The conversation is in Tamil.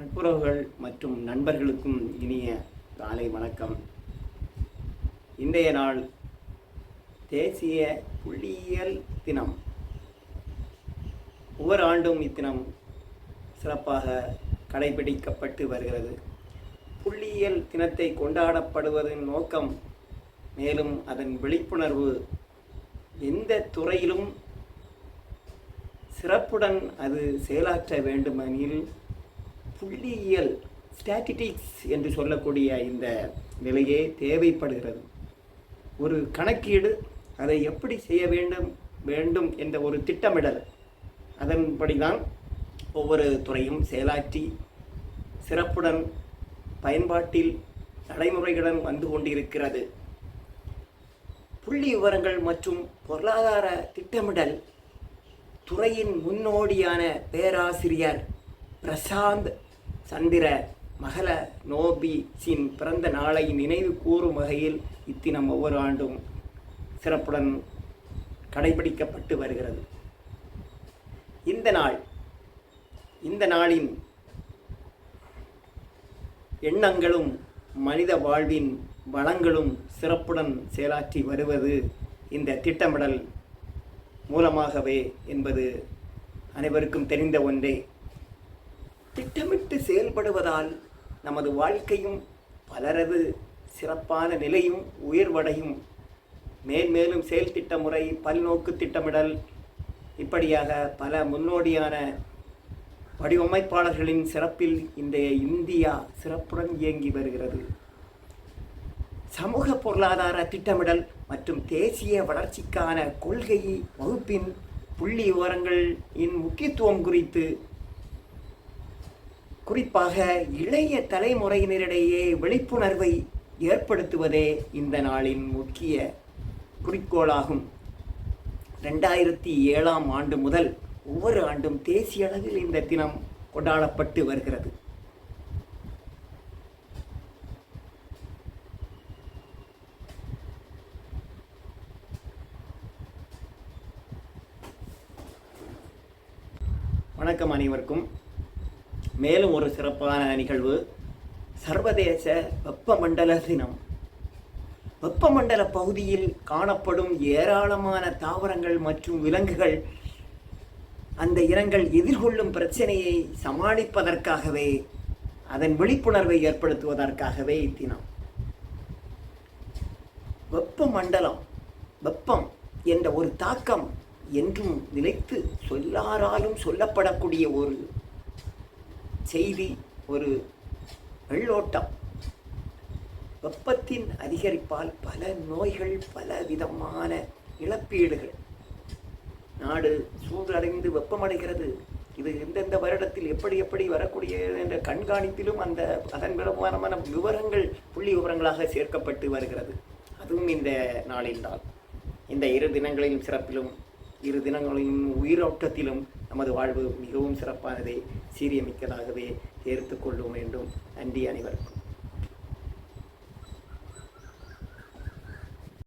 நட்புறவுகள் மற்றும் நண்பர்களுக்கும் இனிய காலை வணக்கம். இன்றைய நாள் தேசிய புள்ளியியல் தினம். ஒவ்வொரு ஆண்டும் இத்தினம் சிறப்பாக கடைபிடிக்கப்பட்டு வருகிறது. புள்ளியியல் தினத்தை கொண்டாடப்படுவதன் நோக்கம் மேலும் அதன் விழிப்புணர்வு எந்த துறையிலும் சிறப்புடன் அது செயலாற்ற வேண்டுமெனில் புள்ளியியல் ஸ்டாட்டிட்டிக்ஸ் என்று சொல்லக்கூடிய இந்த நிலையே தேவைப்படுகிறது. ஒரு கணக்கீடு அதை எப்படி செய்ய வேண்டும் வேண்டும் என்ற ஒரு திட்டமிடல் அதன்படிதான் ஒவ்வொரு துறையும் செயலாற்றி சிறப்புடன் பயன்பாட்டில் நடைமுறைகளுடன் வந்து கொண்டிருக்கிறது. புள்ளி விவரங்கள் மற்றும் பொருளாதார திட்டமிடல் துறையின் முன்னோடியான பேராசிரியர் பிரசாந்த் சந்திர மகள நோபிஸின் பிறந்த நாளை நினைவு கூறும் வகையில் இத்தினம் ஒவ்வொரு ஆண்டும் சிறப்புடன் கடைபிடிக்கப்பட்டு வருகிறது. இந்த நாள் இந்த நாளின் எண்ணங்களும் மனித வாழ்வின் வளங்களும் சிறப்புடன் செயலாற்றி வருவது இந்த திட்டமிடல் மூலமாகவே என்பது அனைவருக்கும் தெரிந்த ஒன்றே. திட்டமிட்டு செயல்படுவதால் நமது வாழ்க்கையும் பலரது சிறப்பான நிலையும் உயர்வடையும். மேன்மேலும் செயல் திட்ட முறை பல்நோக்கு திட்டமிடல் இப்படியாக பல முன்னோடியான வடிவமைப்பாளர்களின் சிறப்பில் இன்றைய இந்தியா சிறப்புடன் இயங்கி வருகிறது. சமூக பொருளாதார திட்டமிடல் மற்றும் தேசிய வளர்ச்சிக்கான கொள்கை வகுப்பின் புள்ளி விவரங்களின் முக்கியத்துவம் குறித்து குறிப்பாக இளைய தலைமுறையினரிடையே விழிப்புணர்வை ஏற்படுத்துவதே இந்த நாளின் முக்கிய குறிக்கோளாகும். ரெண்டாயிரத்தி ஏழாம் ஆண்டு முதல் ஒவ்வொரு ஆண்டும் தேசிய அளவில் இந்த தினம் கொண்டாடப்பட்டு வருகிறது. வணக்கம் அனைவருக்கும். மேலும் ஒரு சிறப்பான நிகழ்வு சர்வதேச வெப்பமண்டல தினம். வெப்பமண்டல பகுதியில் காணப்படும் ஏராளமான தாவரங்கள் மற்றும் விலங்குகள் அந்த இனங்கள் எதிர்கொள்ளும் பிரச்சனையை சமாளிப்பதற்காகவே அதன் விழிப்புணர்வை ஏற்படுத்துவதற்காகவே இத்தினம். வெப்பமண்டலம் வெப்பம் என்ற ஒரு தாக்கம் என்றும் நிலைத்து சொல்லாராலும் சொல்லப்படக்கூடிய ஒரு செய்தி ஒரு வெள்ளோட்டம் வெப்பத்தின் அதிகரிப்பால் பல நோய்கள் பல விதமான இழப்பீடுகள். நாடு சூழ்ந்தடைந்து வெப்பமடைகிறது. இது எந்தெந்த வருடத்தில் எப்படி எப்படி வரக்கூடிய என்ற கண்காணிப்பிலும் அந்த அதன் பிரமாணமான விவரங்கள் புள்ளி விவரங்களாக சேர்க்கப்பட்டு வருகிறது. அதுவும் இந்த நாளில்தான். இந்த இரு தினங்களிலும் சிறப்பிலும் இரு தினங்களிலும் உயிரோட்டத்திலும் நமது வாழ்வு மிகவும் சிறப்பானதை சீரியமிக்கதாகவே சேர்த்து வேண்டும் நன்றி அனைவருக்கும்.